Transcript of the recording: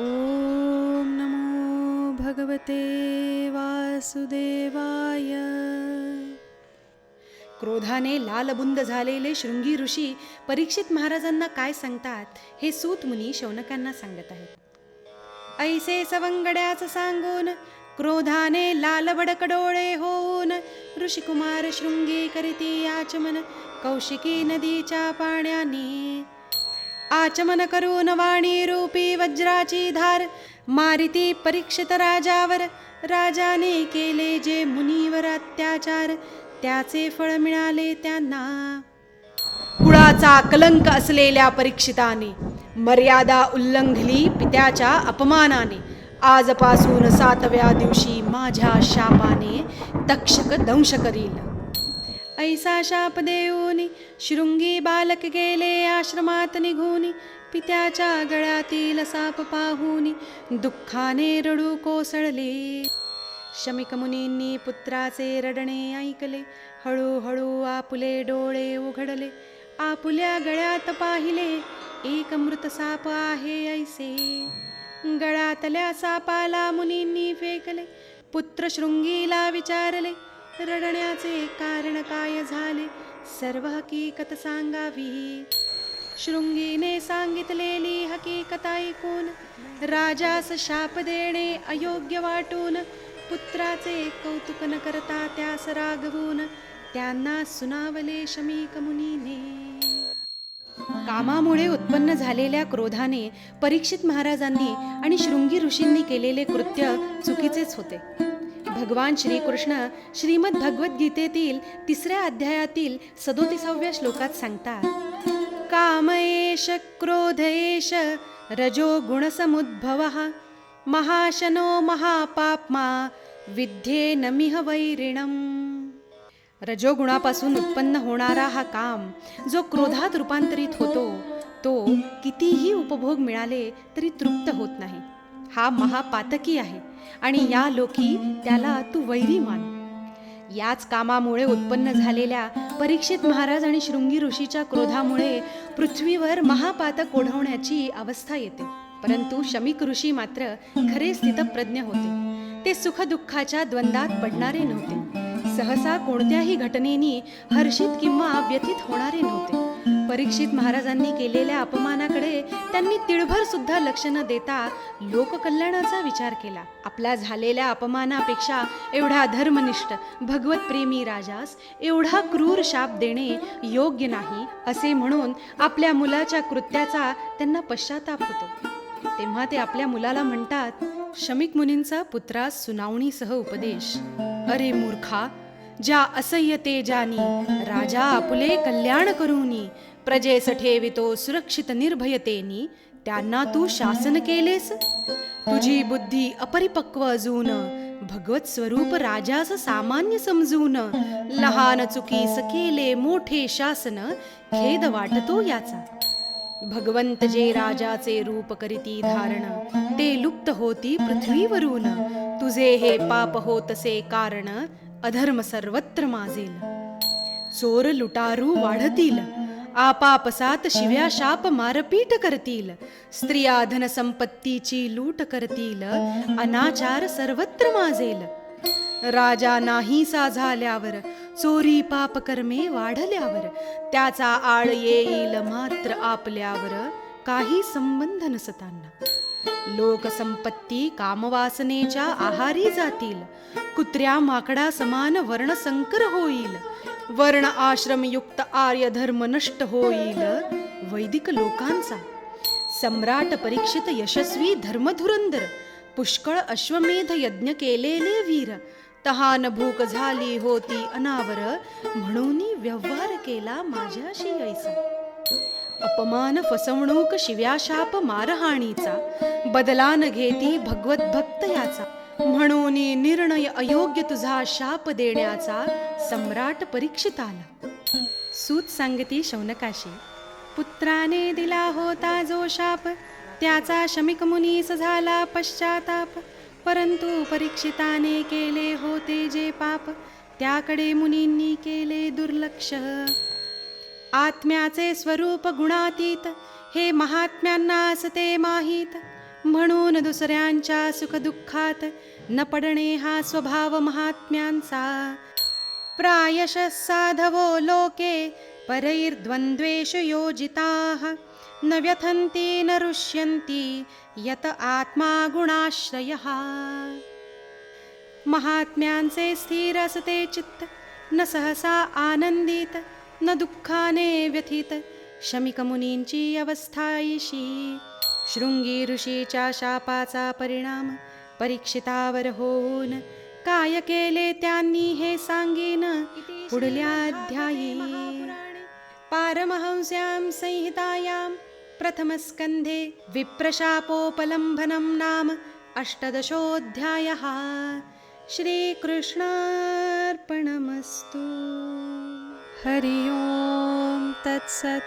ॐ नमो भगवते वासुदेवाय. क्रोधाने लालबुंद झालेले शृंगी ऋषी परीक्षित महाराजांना काय सांगतात हे सूत मुनी शौनकांना सांगत आहेत. ऐसे सवंगड्याच सांगून क्रोधाने लालबडक डोळे होऊन ऋषिकुमार शृंगी करीती आचमन कौशिकी नदीच्या पाण्याने आचमन करून वाणी रूपी वज्राची धार मारिती परीक्षित राजावर राजाने केले जे मुनीवर अत्याचार त्याचे फळ मिळाले त्यांना. कुळाचा कलंक असलेल्या परीक्षिताने मर्यादा उल्लंघली पित्याच्या अपमानाने आजपासून सातव्या दिवशी माझ्या शापाने तक्षक दंश करील ऐसा शाप देऊनी शृंगी बालक गेले आश्रमात निघूनी पित्याच्या गळ्यातील साप पाहुनी दुःखाने रडू कोसळले. शमिक मुनींनी पुत्राचे रडणे ऐकले हळूहळू आपुले डोळे उघडले आपुल्या गळ्यात पाहिले एक मृत साप आहे ऐसे. गळ्यातल्या सापाला मुनींनी फेकले पुत्र शृंगीला विचारले रडण्याचे कारण काय झाले? सर्व हकीकत सांगावी. शृंगीने सांगितलेली हकीकत ऐकून राजास शाप देणे अयोग्य वाटून पुत्राचे कौतुक न करता त्यास रागवून त्यांना सुनावले शमीक मुनीने. कामामुळे उत्पन्न झालेल्या क्रोधाने परीक्षित महाराजांनी आणि शृंगी ऋषींनी केलेले कृत्य चुकीचेच होते. भगवान श्रीकृष्ण श्रीमद भगवद्गीतेतील तिसऱ्या अध्यायातील सदोतीसाव्या श्लोकात सांगतात काम एष क्रोध एष रजो गुणसमुद्भव महाशनो महापाप्मा विद्ये नमिह वैरिणम. रजोगुणापासून उत्पन्न होणारा हा काम जो क्रोधात रूपांतरित होतो तो कितीही उपभोग मिळाले तरी तृप्त होत नाही. हा महापातकी आहे आणि या लोकी त्याला तू वैरी मान. याच कामामुळे उत्पन्न झालेल्या परीक्षित महाराज आणि शृंगी ऋषीच्या क्रोधामुळे पृथ्वीवर महापातक ओढवण्याची अवस्था येते. परंतु शमिक ऋषी मात्र खरे स्थितप्रज्ञ होते. ते सुखदुःखाच्या द्वंद्वात पडणारे नव्हते. सहसा कोणत्याही घटनेनी हर्षित किंवा व्यथित होणारे नव्हते. परीक्षित महाराजांनी केलेल्या अपमानाकडे त्यांनी तिळभर सुद्धा लक्ष न देता लोककल्याणाचा विचार केला. आपल्या झालेल्या अपमानापेक्षा एवढा धर्मनिष्ठ भगवत प्रेमी राजास एवढा क्रूर शाप देणे योग्य नाही असे म्हणून आपल्या मुलाच्या कृत्याचा त्यांना पश्चाताप होतो. तेव्हा ते आपल्या मुलाला म्हणतात शमिक मुनींचा पुत्रास सुनावणीसह उपदेश. अरे मूर्खा ज्या असह्य तेजानी राजा आपुले कल्याण करूनी प्रजेस ठेवितो सुरक्षित निर्भयतेनी त्यांना तू शासन केलेस? तुझी बुद्धी अपरिपक्व अजून भगवत स्वरूप राजास सामान्य समजून लहान चुकीस केले मोठे शासन खेद वाटतो याचा? भगवंत जे राजाचे रूप करीती धारण ते लुप्त होती पृथ्वीवरून. तुझे हे पाप होतसे कारण अधर्म सर्वत्र माजेल. चोर लुटारू वाढतील. आपापसात शिव्या शाप मारपीट करतील. स्त्रिया धन संपत्तीची लूट करतील. अनाचार सर्वत्र माजेल. राजा नाहीसा झाल्यावर चोरी पाप कर्मे वाढल्यावर त्याचा आळ येईल मात्र आपल्यावर काही संबंध नसताना. लोकसंपत्ती कामवासनेच्या आहारी जातील. कुत्र्या माकडा समान वर्णसंकर होईल. वर्ण आश्रमयुक्त आर्य धर्म नष्ट होईल. वैदिक लोकांचा. सम्राट परीक्षित यशस्वी धर्मधुरंदर. पुष्कळ अश्वमेध यज्ञ केलेले वीर. तहान भूक झाली होती अनावर. म्हणून व्यवहार केला माझ्याशी ऐसा अपमान फसवणूक शिव्याशाप मारहाणीचा. बदला न घेती भगवत भक्त याचा. म्हणून निर्णय अयोग्य तुझा शाप देण्याचा सम्राट परीक्षिताला. सूत सांगती शौनकाशी पुत्राने दिला होता जो शाप त्याचा शमिक मुनीस झाला पश्चाताप. परंतु परीक्षिताने केले होते जे पाप त्याकडे मुनींनी केले दुर्लक्ष. आत्म्याचे स्वरूप गुणातीत हे महात्म्यांना असते माहीत. म्हणून दुसऱ्यांच्या सुखदुःखात न पडणे हा स्वभाव महात्म्यांचा. प्रायशः साधवो लोके परैर्द्वन्द्वेषु योजिताः न व्यथन्ति न रुष्यन्ति यत आत्मा गुणाश्रय. महात्म्यांचे स्थिर असते चित्त न सहसा आनंदित न दुःखाने व्यथित शमिकमुनींची अवस्थाईशी शृंगी ऋषीच्या शापाचा परिणाम परीक्षितावर होऊन काय केले त्यांनी हे सांगीन पुढल्या अध्यायी। पारमहंस्यां संहितायां प्रथमस्कन्धे विप्रशापोपलम्भनं नाम अष्टदशोऽध्यायः। श्रीकृष्णार्पणमस्तु। हरि ओम तत्सत